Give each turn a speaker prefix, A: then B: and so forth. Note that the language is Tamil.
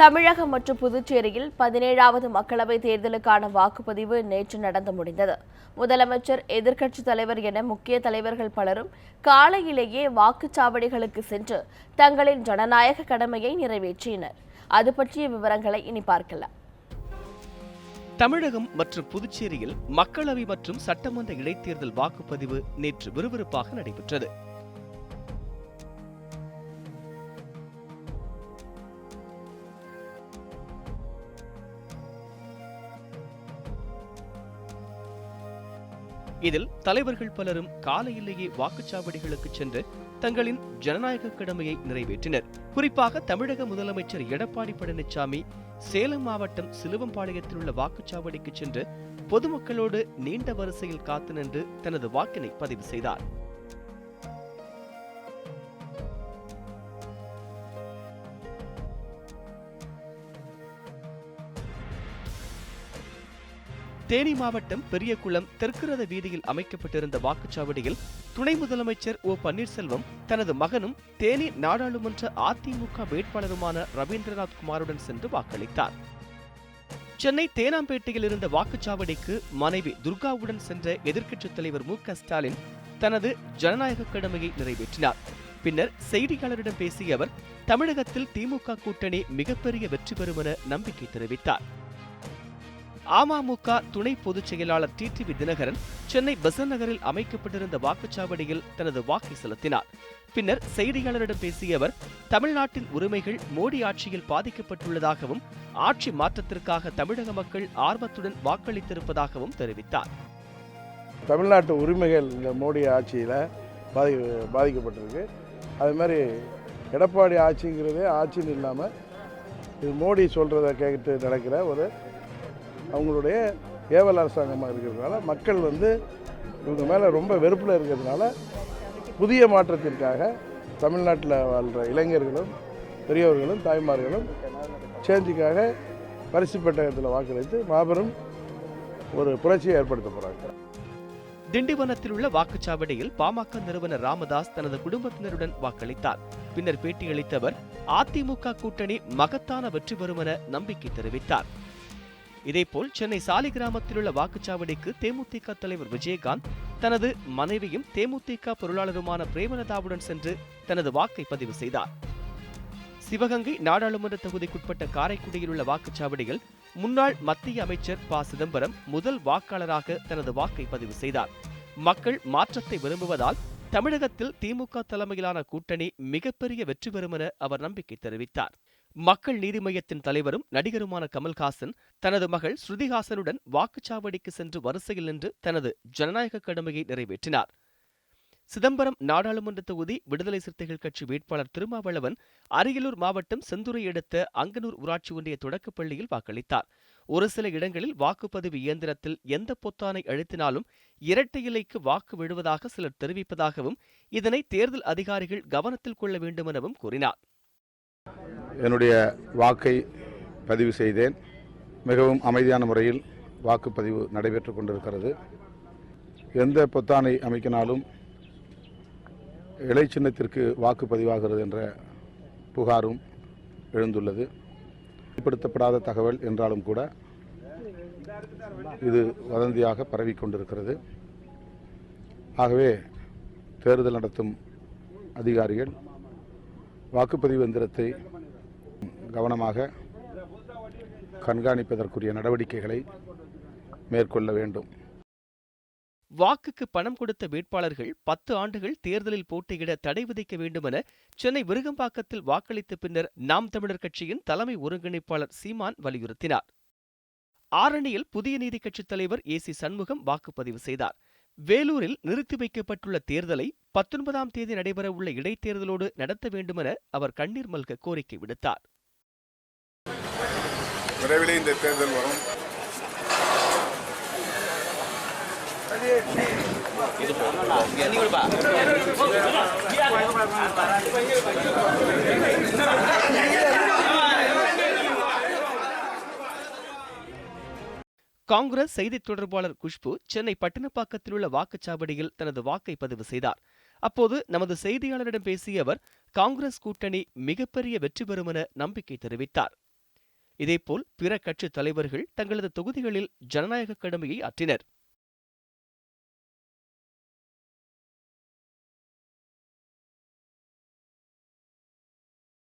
A: தமிழகம் மற்றும் புதுச்சேரியில் பதினேழாவது மக்களவைத் தேர்தலுக்கான வாக்குப்பதிவு நேற்று நடந்து முடிந்தது. முதலமைச்சர் எதிர்க்கட்சித் தலைவர் என முக்கிய தலைவர்கள் பலரும் காலையிலேயே வாக்குச்சாவடிகளுக்கு சென்று தங்களின் ஜனநாயக கடமையை நிறைவேற்றினர். அது பற்றிய விவரங்களை இனி பார்க்கலாம்.
B: தமிழகம் மற்றும் புதுச்சேரியில் மக்களவை மற்றும் சட்டமன்ற இடைத்தேர்தல் வாக்குப்பதிவு நேற்று விறுவிறுப்பாக நடைபெற்றது. இதில் தலைவர்கள் பலரும் காலையிலேயே வாக்குச்சாவடிகளுக்கு சென்று தங்களின் ஜனநாயக கடமையை நிறைவேற்றினர். குறிப்பாக தமிழக முதலமைச்சர் எடப்பாடி பழனிசாமி சேலம் மாவட்டம் சிலுவம்பாளையத்தில் உள்ள வாக்குச்சாவடிக்கு சென்று பொதுமக்களோடு நீண்ட வரிசையில் காத்து நின்று தனது வாக்கினை பதிவு செய்தார். தேனி மாவட்டம் பெரியகுளம் தெற்குரத வீதியில் அமைக்கப்பட்டிருந்த வாக்குச்சாவடியில் துணை முதலமைச்சர் ஓ பன்னீர்செல்வம் தனது மகனும் தேனி நாடாளுமன்ற அதிமுக வேட்பாளருமான ரவீந்திரநாத் குமாருடன் சென்று வாக்களித்தார். சென்னை தேனாம்பேட்டையில் இருந்த வாக்குச்சாவடிக்கு மனைவி துர்காவுடன் சென்ற எதிர்க்கட்சித் தலைவர் மு க ஸ்டாலின் தனது ஜனநாயக கடமையை நிறைவேற்றினார். பின்னர் செய்தியாளரிடம் பேசிய அவர் தமிழகத்தில் திமுக கூட்டணி மிகப்பெரிய வெற்றி பெறும் என நம்பிக்கை தெரிவித்தார். அமமுக துணை பொதுச் செயலாளர் டிடிவி தினகரன் சென்னை பெசன் நகரில் அமைக்கப்பட்டிருந்த வாக்குச்சாவடியில் தனது வாக்கை செலுத்தினார். பின்னர் செய்தியாளரிடம் பேசிய அவர் தமிழ்நாட்டின் உரிமைகள் மோடி ஆட்சியில் பாதிக்கப்பட்டுள்ளதாகவும் ஆட்சி மாற்றத்திற்காக தமிழக மக்கள் ஆர்வத்துடன் வாக்களித்திருப்பதாகவும் தெரிவித்தார்.
C: தமிழ்நாட்டு உரிமைகள் இந்த மோடி ஆட்சியில் பாதி பாதிக்கப்பட்டிருக்கு. அது மாதிரி எடப்பாடி ஆட்சிங்கிறதே ஆட்சின்னு இல்லாமல் இது மோடி சொல்கிறத கேட்டு நடக்கிற ஒரு அவங்களுடைய ஏவல் அரசாங்கமாக இருக்கிறதுனால மக்கள் வந்து இவங்க மேலே ரொம்ப வெறுப்பில் இருக்கிறதுனால புதிய மாற்றத்திற்காக தமிழ்நாட்டில் வாழ்கிற இளைஞர்களும் பெரியவர்களும் தாய்மார்களும் சேஞ்சுக்காக பரிசு பெட்டகத்தில் வாக்களித்து மாபெரும் ஒரு புரட்சியை ஏற்படுத்த போகிறாங்க
B: திண்டிவனத்தில் உள்ள வாக்குச்சாவடியில் பாமக நிறுவனர் ராமதாஸ் தனது குடும்பத்தினருடன் வாக்களித்தார். பின்னர் பேட்டியளித்த அவர் அதிமுக கூட்டணி மகத்தான வெற்றி பெறும் என நம்பிக்கை தெரிவித்தார். இதேபோல் சென்னை சாலிகிராமத்தில் உள்ள வாக்குச்சாவடிக்கு தேமுதிக தலைவர் விஜயகாந்த் தனது மனைவியும் தேமுதிக பொருளாளருமான பிரேமலதாவுடன் சென்று தனது வாக்கை பதிவு செய்தார். சிவகங்கை நாடாளுமன்ற தொகுதிக்குட்பட்ட காரைக்குடியில் உள்ள வாக்குச்சாவடியில் முன்னாள் மத்திய அமைச்சர் ப. சிதம்பரம் முதல் வாக்காளராக தனது வாக்கை பதிவு செய்தார். மக்கள் மாற்றத்தை விரும்புவதால் தமிழகத்தில் திமுக தலைமையிலான கூட்டணி மிகப்பெரிய வெற்றி பெறும் என அவர் நம்பிக்கை தெரிவித்தார். மக்கள் நீதி மய்யத்தின் தலைவரும் நடிகருமான கமல்ஹாசன் தனது மகள் ஸ்ருதிஹாசனுடன் வாக்குச்சாவடிக்கு சென்று வரிசையில் நின்று தனது ஜனநாயக கடமையை நிறைவேற்றினார். சிதம்பரம் நாடாளுமன்ற தொகுதி விடுதலை சிறுத்தைகள் கட்சி வேட்பாளர் திருமாவளவன் அரியலூர் மாவட்டம் செந்துரை அடுத்த அங்கனூர் ஊராட்சி ஒன்றிய தொடக்கப்பள்ளியில் வாக்களித்தார். ஒரு சில இடங்களில் வாக்குப்பதிவு இயந்திரத்தில் எந்த பொத்தானை அழுத்தினாலும் இரட்டை இலைக்கு வாக்கு விழுவதாக சிலர் தெரிவிப்பதாகவும் இதனை தேர்தல் அதிகாரிகள் கவனத்தில் கொள்ள வேண்டுமெனவும் கூறினார்.
D: என்னுடைய வாக்கை பதிவு செய்தேன். மிகவும் அமைதியான முறையில் வாக்குப்பதிவு நடைபெற்று கொண்டிருக்கிறது. எந்த பொத்தானை அமைக்கினாலும் இலை சின்னத்திற்கு வாக்குப்பதிவாகிறது என்ற புகாரும் எழுந்துள்ளது. வெளிப்படுத்தப்படாத தகவல் என்றாலும் கூட இது வதந்தியாக பரவிக்கொண்டிருக்கிறது ஆகவே தேர்தல் நடத்தும் அதிகாரிகள் வாக்குப்பதிவு எந்திரத்தை கவனமாக கண்காணிப்பதற்குரிய நடவடிக்கைகளை மேற்கொள்ள வேண்டும்.
B: வாக்குக்கு பணம் கொடுத்த வேட்பாளர்கள் பத்து ஆண்டுகள் தேர்தலில் போட்டியிட தடை விதிக்க வேண்டும் என சென்னை விருகம்பாக்கத்தில் வாக்களித்த பின்னர் நாம் தமிழர் கட்சியின் தலைமை ஒருங்கிணைப்பாளர் சீமான் வலியுறுத்தினார். ஆரணியில் புதிய நீதி கட்சித் தலைவர் ஏ சி சண்முகம் வாக்குப்பதிவு செய்தார். வேலூரில் நிறுத்தி வைக்கப்பட்டுள்ள தேர்தலை பத்தொன்பதாம் தேதி நடைபெறவுள்ள இடைத்தேர்தலோடு நடத்த வேண்டுமென அவர் கண்ணீர் மல்க கோரிக்கை விடுத்தார்.
E: விரைவில் இந்த தேர்தல் வரும்.
B: காங்கிரஸ் செய்தித் தொடர்பாளர் குஷ்பு சென்னை பட்டினப்பாக்கத்தில் உள்ள வாக்குச்சாவடியில் தனது வாக்கை பதிவு செய்தார். அப்போது நமது செய்தியாளரிடம் பேசிய அவர் காங்கிரஸ் கூட்டணி மிகப்பெரிய வெற்றி பெறும் என நம்பிக்கை தெரிவித்தார். இதேபோல் பிற கட்சி தலைவர்கள் தங்களது தொகுதிகளில் ஜனநாயக கடமையை ஆற்றினர்